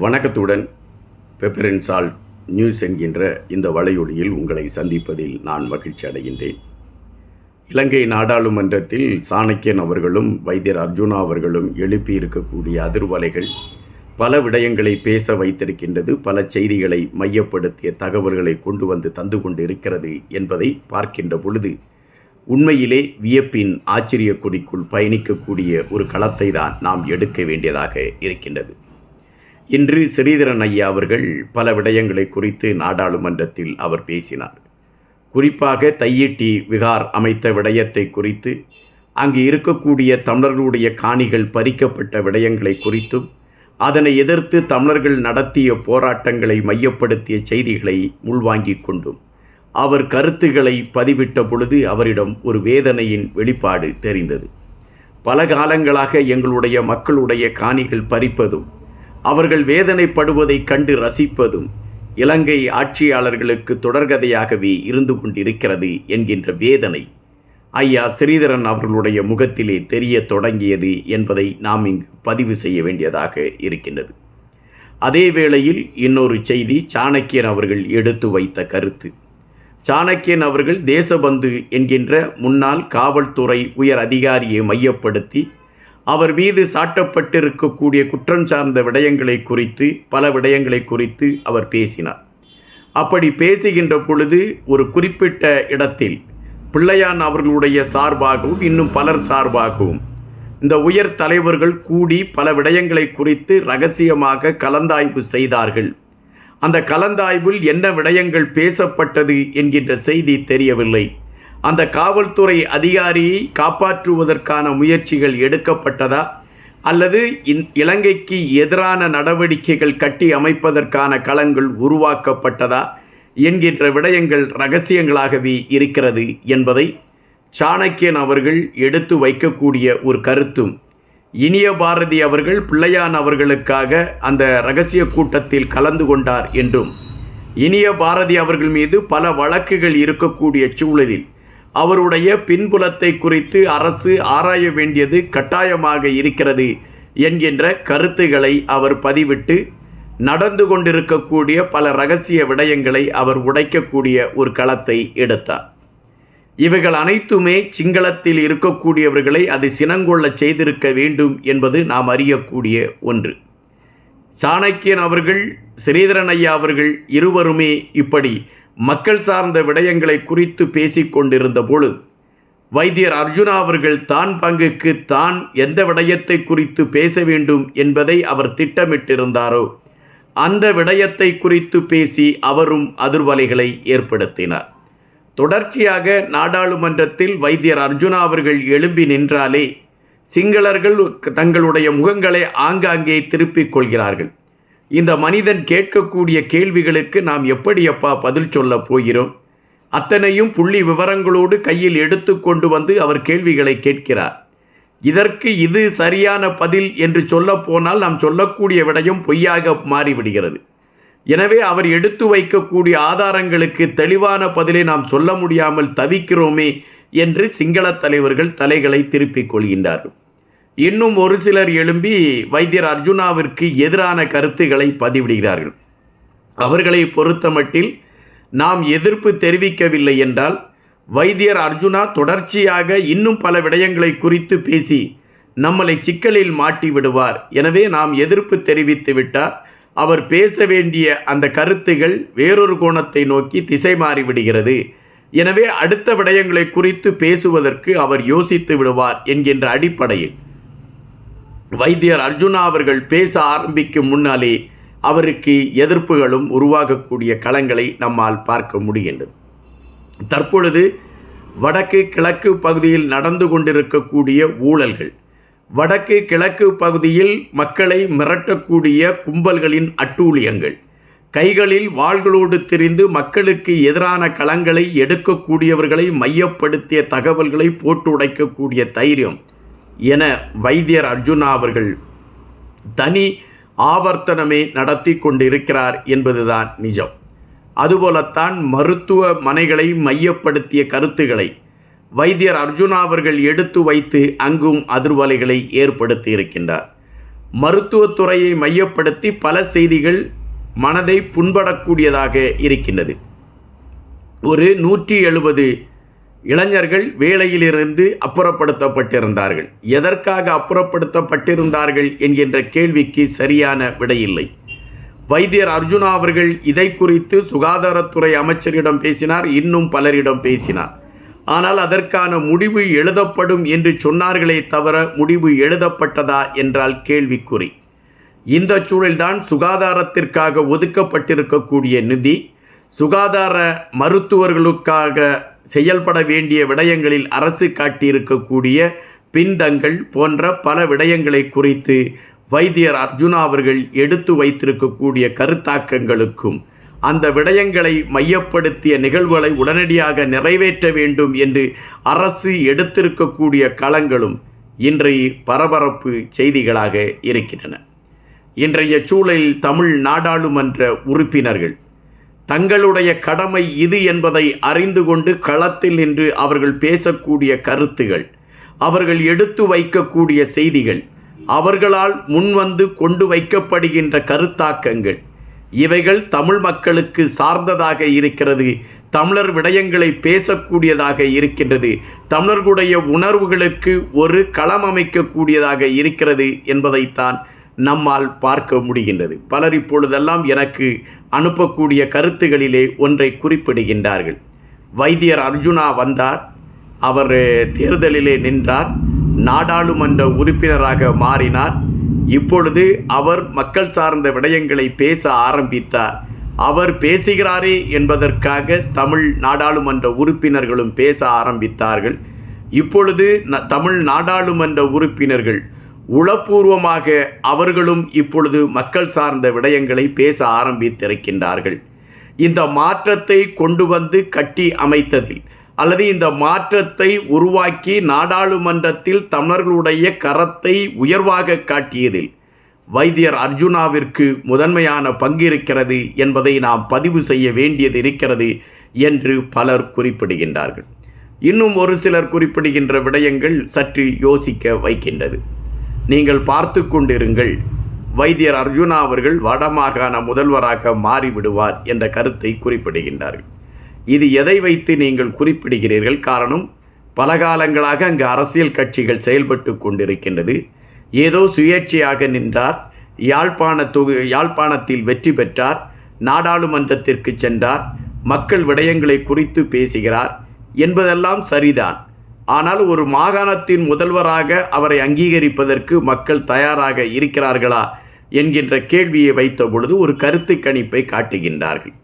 வணக்கத்துடன் பெப்பரன்சால் நியூஸ் என்கின்ற இந்த வலையொலியில் உங்களை சந்திப்பதில் நான் மகிழ்ச்சி அடைகின்றேன். இலங்கை நாடாளுமன்றத்தில் சாணக்கியன் அவர்களும் வைத்தியர் அர்ஜுனா அவர்களும் எழுப்பி இருக்கக்கூடிய அதிர்வலைகள் பல விடயங்களை பேச வைத்திருக்கின்றது பல செய்திகளை மையப்படுத்திய தகவல்களை கொண்டு வந்து தந்து கொண்டிருக்கிறது என்பதை பார்க்கின்ற பொழுது உண்மையிலே வியப்பின் ஆச்சரிய கொடிக்குள் பயணிக்கக்கூடிய ஒரு களத்தை தான் நாம் எடுக்க வேண்டியதாக இருக்கின்றது. இன்று ஸ்ரீதரன் ஐயா அவர்கள் பல விடயங்களை குறித்து நாடாளுமன்றத்தில் அவர் பேசினார். குறிப்பாக தையிட்டி விகார் அமைத்த விடயத்தை குறித்து அங்கு இருக்கக்கூடிய தமிழர்களுடைய காணிகள் பறிக்கப்பட்ட விடயங்களை குறித்தும் அதனை எதிர்த்து தமிழர்கள் நடத்திய போராட்டங்களை மையப்படுத்திய செய்திகளை உள்வாங்கிக் கொண்டும் அவர் கருத்துக்களை பதிவிட்ட பொழுது அவரிடம் ஒரு வேதனையின் வெளிப்பாடு தெரிந்தது. பல காலங்களாக எங்களுடைய மக்களுடைய காணிகள் பறிப்பதும் அவர்கள் வேதனைப்படுவதை கண்டு ரசிப்பதும் இலங்கை ஆட்சியாளர்களுக்கு தொடர்கதையாகவே இருந்து கொண்டிருக்கிறது என்கின்ற வேதனை. ஐயா ஸ்ரீதரன் அவர்களுடைய முகத்திலே தெரிய தொடங்கியது என்பதை நாம் இங்கு பதிவு செய்ய வேண்டியதாக இருக்கின்றது. அதே வேளையில் இன்னொரு செய்தி சாணக்கியன் அவர்கள் எடுத்து வைத்த கருத்து. சாணக்கியன் அவர்கள் தேசபந்து என்கின்ற முன்னாள் காவல்துறை உயர் அதிகாரியை மையப்படுத்தி அவர் மீது சாட்டப்பட்டிருக்கக்கூடிய குற்றம் சார்ந்த விடயங்களை குறித்து பல விடயங்களை குறித்து அவர் பேசினார். அப்படி பேசுகின்ற பொழுது ஒரு குறிப்பிட்ட இடத்தில் பிள்ளையான் அவர்களுடைய சார்பாகவும் இன்னும் பலர் சார்பாகவும் இந்த உயர் தலைவர்கள் கூடி பல விடயங்களை குறித்து ரகசியமாக கலந்தாய்வு செய்தார்கள். அந்த கலந்தாய்வில் என்ன விடயங்கள் பேசப்பட்டது என்கின்ற செய்தி தெரியவில்லை. அந்த காவல்துறை அதிகாரியை காப்பாற்றுவதற்கான முயற்சிகள் எடுக்கப்பட்டதா? அல்லது இந் இலங்கைக்கு எதிரான நடவடிக்கைகள் கட்டி அமைப்பதற்கான களங்கள் உருவாக்கப்பட்டதா? என்கின்ற விடயங்கள் ரகசியங்களாகவே இருக்கிறது என்பதை சாணக்கியன் அவர்கள் எடுத்து வைக்கக்கூடிய ஒரு கருத்தும். இனிய பாரதி அவர்கள் பிள்ளையான் அவர்களுக்காக அந்த ரகசிய கூட்டத்தில் கலந்து கொண்டார் என்றும். இனிய பாரதி அவர்கள் மீது பல வழக்குகள் இருக்கக்கூடிய சூழலில் அவருடைய பின்புலத்தை குறித்து அரசு ஆராய வேண்டியது கட்டாயமாக இருக்கிறது என்கின்ற கருத்துகளை அவர் பதிவிட்டு நடந்து கொண்டிருக்கக்கூடிய பல ரகசிய விடயங்களை அவர் உடைக்கக்கூடிய ஒரு களத்தை எடுத்தார். இவைகள் அனைத்துமே சிங்களத்தில் இருக்கக்கூடியவர்களை அது சினங்கொள்ள செய்திருக்க வேண்டும் என்பது நாம் அறியக்கூடிய ஒன்று. சாணக்கியன் அவர்கள் ஸ்ரீதரன் ஐயா அவர்கள் இருவருமே இப்படி மக்கள் சார்ந்த விடயங்களை குறித்து பேசிக்கொண்டிருந்த பொழுது வைத்தியர் அர்ஜுனா அவர்கள் தான் பங்குக்கு தான் எந்த விடயத்தை குறித்து பேச வேண்டும் என்பதை அவர் திட்டமிட்டிருந்தாரோ அந்த விடயத்தை குறித்து பேசி அவரும் அதிர்வலைகளை ஏற்படுத்தினார். தொடர்ச்சியாக நாடாளுமன்றத்தில் வைத்தியர் அர்ஜுனா அவர்கள் எழும்பி நின்றாலே சிங்களர்கள் தங்களுடைய முகங்களை ஆங்காங்கே திருப்பிக் கொள்கிறார்கள். இந்த மனிதன் கேட்கக்கூடிய கேள்விகளுக்கு நாம் எப்படியப்பா பதில் சொல்ல போகிறோம்? அத்தனையும் புள்ளி விவரங்களோடு கையில் எடுத்து கொண்டு வந்து அவர் கேள்விகளை கேட்கிறார். இதற்கு இது சரியான பதில் என்று சொல்லப்போனால் நாம் சொல்லக்கூடிய விடயம் பொய்யாக மாறிவிடுகிறது. எனவே அவர் எடுத்து வைக்கக்கூடிய ஆதாரங்களுக்கு தெளிவான பதிலை நாம் சொல்ல முடியாமல் தவிக்கிறோமே என்று சிங்கள தலைவர்கள் தலைகளை திருப்பிக் கொள்கின்றார்கள். இன்னும் ஒரு சிலர் எழும்பி வைத்தியர் அர்ஜுனாவிற்கு எதிரான கருத்துக்களை பதிவிடுகிறார்கள். அவர்களை பொறுத்தமட்டில் நாம் எதிர்ப்பு தெரிவிக்கவில்லை என்றால் வைத்தியர் அர்ஜுனா தொடர்ச்சியாக இன்னும் பல விடயங்களை குறித்து பேசி நம்மளை சிக்கலில் மாட்டி விடுவார். எனவே நாம் எதிர்ப்பு தெரிவித்து விட்டார் அவர் பேச வேண்டிய அந்த கருத்துகள் வேறொரு கோணத்தை நோக்கி திசை மாறிவிடுகிறது எனவே அடுத்த விடயங்களை குறித்து பேசுவதற்கு அவர் யோசித்து விடுவார் என்கின்ற அடிப்படையில். வைத்தியர் அர்ஜுனா அவர்கள் பேச ஆரம்பிக்கும் முன்னாலே அவருக்கு எதிர்ப்புகளும் உருவாகக்கூடிய களங்களை நம்மால் பார்க்க முடிகின்றது. தற்பொழுது வடக்கு கிழக்கு பகுதியில் நடந்து கொண்டிருக்கக்கூடிய ஊழல்கள் வடக்கு கிழக்கு பகுதியில் மக்களை மிரட்டக்கூடிய கும்பல்களின் அட்டூழியங்கள் கைகளில் வாள்களோடு திரிந்து மக்களுக்கு எதிரான களங்களை எடுக்கக்கூடியவர்களை மையப்படுத்திய தகவல்களை போட்டு உடைக்கக்கூடிய தைரியம் என வைத்தியர் அர்ஜுனா அவர்கள் தனி ஆவர்த்தனமே நடத்தி கொண்டிருக்கிறார் என்பதுதான் நிஜம். அதுபோலத்தான் மருத்துவமனைகளை மையப்படுத்திய கருத்துக்களை வைத்தியர் அர்ஜுனா அவர்கள் எடுத்து வைத்து அங்கும் அதிர்வலைகளை ஏற்படுத்தி இருக்கின்றார் மருத்துவத்துறையை மையப்படுத்தி பல செய்திகள் மனதை புண்படக்கூடியதாக இருக்கின்றது. ஒரு நூற்றி எழுபது இளைஞர்கள் வேலையிலிருந்து அப்புறப்படுத்தப்பட்டிருந்தார்கள். எதற்காக அப்புறப்படுத்தப்பட்டிருந்தார்கள் என்கின்ற கேள்விக்கு சரியான விடையில்லை. வைத்தியர் அர்ஜுனா அவர்கள் இதை குறித்து சுகாதாரத்துறை அமைச்சரிடம் பேசினார் இன்னும் பலரிடம் பேசினார். ஆனால் அதற்கான முடிவு எழுதப்படும் என்று சொன்னார்களே தவிர முடிவு எழுதப்பட்டதா என்றால் கேள்விக்குறி. இந்த சூழல்தான் சுகாதாரத்திற்காக ஒதுக்கப்பட்டிருக்கக்கூடிய நிதி. சுகாதார மருத்துவர்களுக்காக செயல்பட வேண்டிய விடயங்களில் அரசு காட்டியிருக்கக்கூடிய பின்தங்கள் போன்ற பல விடயங்களை குறித்து வைத்தியர் அர்ஜுனா அவர்கள் எடுத்து வைத்திருக்கக்கூடிய கருத்தாக்கங்களுக்கும் அந்த விடயங்களை மையப்படுத்திய நிகழ்வுகளை உடனடியாக நிறைவேற்ற வேண்டும் என்று அரசு எடுத்திருக்கக்கூடிய களங்களும் இன்றைய பரபரப்பு செய்திகளாக இருக்கின்றன. இன்றைய சூழலில் தமிழ் நாடாளுமன்ற உறுப்பினர்கள் தங்களுடைய கடமை இது என்பதை அறிந்து கொண்டு களத்தில் நின்று அவர்கள் பேசக்கூடிய கருத்துகள் அவர்கள் எடுத்து வைக்கக்கூடிய செய்திகள் அவர்களால் முன்வந்து கொண்டு வைக்கப்படுகின்ற கருத்தாக்கங்கள் இவைகள் தமிழ் மக்களுக்கு சார்ந்ததாக இருக்கிறது தமிழர் விடயங்களை பேசக்கூடியதாக இருக்கின்றது தமிழர்களுடைய உணர்வுகளுக்கு ஒரு களம் அமைக்கக்கூடியதாக இருக்கிறது என்பதைத்தான் நம்மால் பார்க்க முடிகின்றது. பலர் இப்பொழுதெல்லாம் எனக்கு அனுப்பக்கூடிய கருத்துகளிலே ஒன்றை குறிப்பிடுகின்றார்கள். வைத்தியர் அர்ஜுனா வந்தார். அவர் தேர்தலிலே நின்றார். நாடாளுமன்ற உறுப்பினராக மாறினார். இப்பொழுது அவர் மக்கள் சார்ந்த விடயங்களை பேச ஆரம்பித்தார். அவர் பேசுகிறாரே என்பதற்காக தமிழ் நாடாளுமன்ற உறுப்பினர்களும் பேச ஆரம்பித்தார்கள். இப்பொழுது ந- தமிழ் நாடாளுமன்ற உறுப்பினர்கள் உளப்பூர்வமாக அவர்களும் இப்பொழுது மக்கள் சார்ந்த விடயங்களை பேச ஆரம்பித்திருக்கின்றார்கள். இந்த மாற்றத்தை கொண்டு வந்து கட்டி அமைத்ததில் அல்லது இந்த மாற்றத்தை உருவாக்கி நாடாளுமன்றத்தில் தமிழர்களுடைய கரத்தை உயர்வாக காட்டியதில் வைத்தியர் அர்ஜுனாவிற்கு முதன்மையான பங்கு இருக்கிறது என்பதை நாம் பதிவு செய்ய வேண்டியது இருக்கிறது என்று பலர் குறிப்பிடுகின்றார்கள். இன்னும் ஒரு சிலர் குறிப்பிடுகின்ற விடயங்கள் சற்று யோசிக்க வைக்கின்றது. நீங்கள் பார்த்து கொண்டிருங்கள். வைத்தியர் அர்ஜுனா அவர்கள் வடமாகாண முதல்வராக மாறிவிடுவார் என்ற கருத்தை குறிப்பிடுகின்றார்கள். இது எதை வைத்து நீங்கள் குறிப்பிடுகிறீர்கள்? காரணம் பல காலங்களாக அங்கு அரசியல் கட்சிகள் செயல்பட்டு கொண்டிருக்கின்றது. ஏதோ சுயேட்சையாக நின்றார். யாழ்ப்பாண தொகு யாழ்ப்பாணத்தில் வெற்றி பெற்றார். நாடாளுமன்றத்திற்கு சென்றார். மக்கள் விடயங்களை குறித்து பேசுகிறார். என்பதெல்லாம் சரிதான். ஆனால் ஒரு மாகாணத்தின் முதல்வராக அவரை அங்கீகரிப்பதற்கு மக்கள் தயாராக இருக்கிறார்களா என்கின்ற கேள்வியை வைத்த பொழுது ஒரு கருத்து கணிப்பை காட்டுகின்றார்கள்.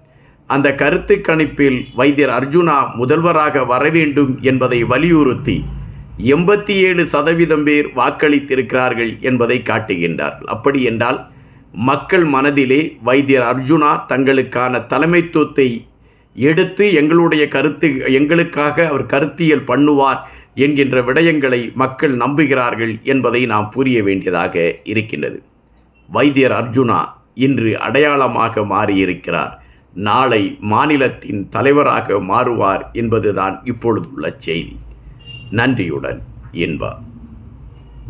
அந்த கருத்து கணிப்பில் வைத்தியர் அர்ஜுனா முதல்வராக வர வேண்டும் என்பதை வலியுறுத்தி எண்பத்தி ஏழு சதவீதம் பேர் வாக்களித்திருக்கிறார்கள் என்பதை காட்டுகின்றார்கள். அப்படி என்றால் மக்கள் மனதிலே வைத்தியர் அர்ஜுனா தங்களுக்கான தலைமைத்துவத்தை எடுத்து எங்களுடைய கருத்து எங்களுக்காக அவர் கருத்தியல் பண்ணுவார் என்கின்ற விடயங்களை மக்கள் நம்புகிறார்கள் என்பதை நாம் புரிய வேண்டியதாக இருக்கின்றது. வைத்தியர் அர்ஜுனா இன்று அடையாளமாக மாறியிருக்கிறார். நாளை மாநிலத்தின் தலைவராக மாறுவார் என்பதுதான் இப்பொழுதுள்ள செய்தி. நன்றியுடன் இன்பா